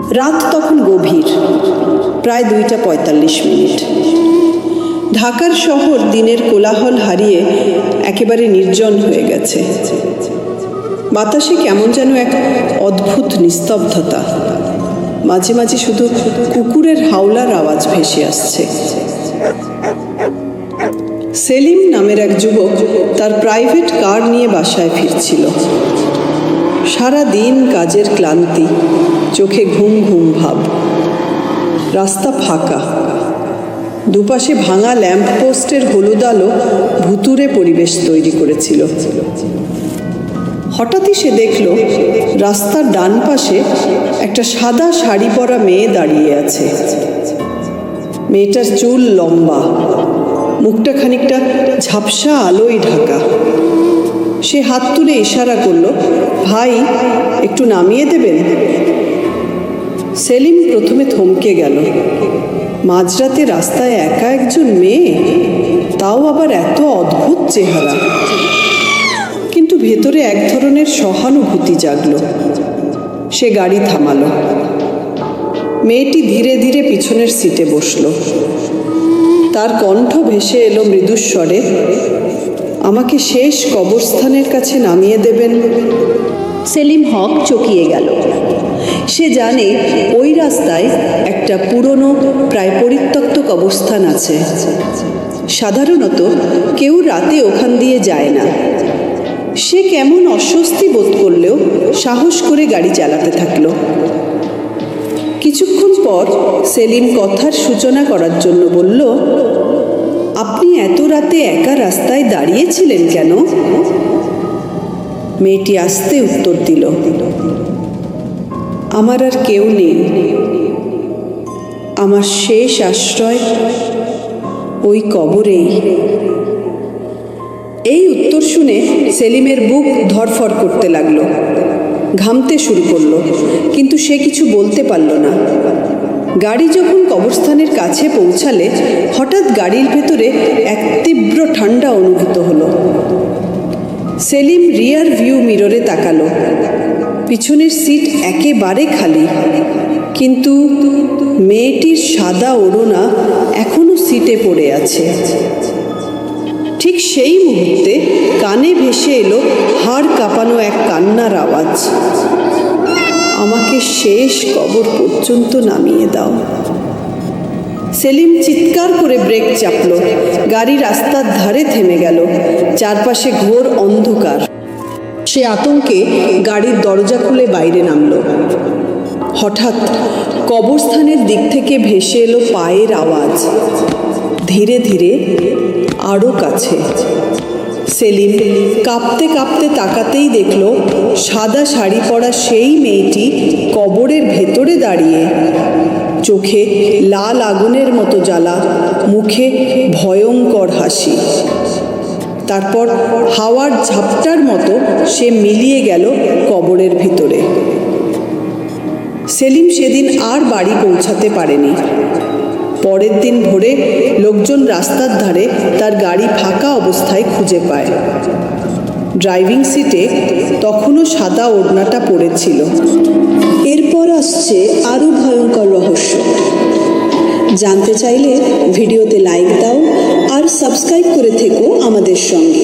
রাত তখন গভীর, প্রায় দুইটা পঁয়তাল্লিশ মিনিট। ঢাকার শহর দিনের কোলাহল হারিয়ে একেবারে নির্জন হয়ে গেছে। বাতাসে কেমন যেন এক অদ্ভুত নিস্তব্ধতা। মাঝে মাঝে শুধু কুকুরের হাওলার আওয়াজ ভেসে আসছে। সেলিম নামের এক যুবক তার প্রাইভেট কার নিয়ে বাসায় ফিরছিল। সারা দিন কাজের ক্লান্তি চোখে ঘুম ঘুম ভাব। রাস্তা ফাঁকা। দুপাশে ভাঙা ল্যাম্পপোস্টের হলুদ আলো ভুতুরে পরিবেশ তৈরি করেছিল। হঠাৎই সে দেখল, রাস্তার ডান পাশে একটা সাদা শাড়ি পরা মেয়ে দাঁড়িয়ে আছে। মেয়েটার চুল লম্বা, মুখটা খানিকটা ঝাপসা আলোয় ঢাকা। সে হাত তুলে ইশারা করল, ভাই, একটু নামিয়ে দেবেন? সেলিম প্রথমে থমকে গেল। মাঝরাতে রাস্তায় একা একজন মেয়ে, তাও আবার এত অদ্ভুত চেহারা। কিন্তু ভেতরে এক ধরনের সহানুভূতি জাগল। সে গাড়ি থামালো। মেয়েটি ধীরে ধীরে পিছনের সিটে বসল। তার কণ্ঠ ভেসে এলো মৃদুস্বরে, আমাকে শেষ কবরস্থানের কাছে নামিয়ে দেবেন। সেলিম হক চকিয়ে গেল। সে জানে ওই রাস্তায় একটা পুরনো, প্রায় পরিত্যক্ত কবরস্থান আছে। সাধারণত কেউ রাতে ওখান দিয়ে যায় না। সে কেমন অস্বস্তি বোধ করলেও সাহস করে গাড়ি চালাতে থাকল। কিছুক্ষণ পর সেলিম কথার সূচনা করার জন্য বলল, আপনি এত রাতে একা রাস্তায় দাঁড়িয়েছিলেন কেন? মেয়েটি আসতে উত্তর দিল, আমার আর কেউ নেই। আমার শেষ আশ্রয় ওই কবরেই। এই উত্তর শুনে সেলিমের বুক ধরফর করতে লাগল, ঘামতে শুরু করল, কিন্তু সে কিছু বলতে পারল না। গাড়ি যখন কবরস্থানের কাছে পৌঁছালে হঠাৎ গাড়ির ভেতরে এক তীব্র ঠান্ডা অনুভূত হলো। সেলিম রিয়ার ভিউ মিররে তাকালো। পিছনের সিট একেবারে খালি। কিন্তু মেয়েটির সাদা ওড়না এখনও সিটে পড়ে আছে। ঠিক সেই মুহূর্তে কানে ভেসে এলো হাড় কাঁপানো এক কান্নার আওয়াজ। আমাকে শেষ কবর পর্যন্ত নামিয়ে দাও। সেলিম চিৎকার করে ব্রেক চাপল। গাড়ি রাস্তার ধারে থেমে গেল। চারপাশে ঘোর অন্ধকার। সে আতঙ্কে গাড়ির দরজা খুলে বাইরে নামল। হঠাৎ কবরস্থানের দিক থেকে ভেসে এলো পায়ের আওয়াজ। ধীরে ধীরে আরও কাছে। সেলিম কাঁপতে কাঁপতে তাকাতেই দেখল, সাদা শাড়ি পরা সেই মেয়েটি কবরের ভেতরে দাঁড়িয়ে। চোখে লাল আগুনের মতো জ্বালা, মুখে ভয়ঙ্কর হাসি। তারপর হাওয়ার ঝাপটার মতো সে মিলিয়ে গেল কবরের ভিতরে। সেলিম সেদিন আর বাড়ি পৌঁছাতে পারেনি। পরের দিন ভোরে লোকজন রাস্তার ধারে তার গাড়ি ফাঁকা অবস্থায় খুঁজে পায়। ড্রাইভিং সিটে তখনও সাদা ওড়নাটা পড়েছিল। এরপর আসছে আরও ভয়ঙ্কর রহস্য। জানতে চাইলে ভিডিওতে লাইক দাও আর সাবস্ক্রাইব করে থেকো আমাদের সঙ্গে।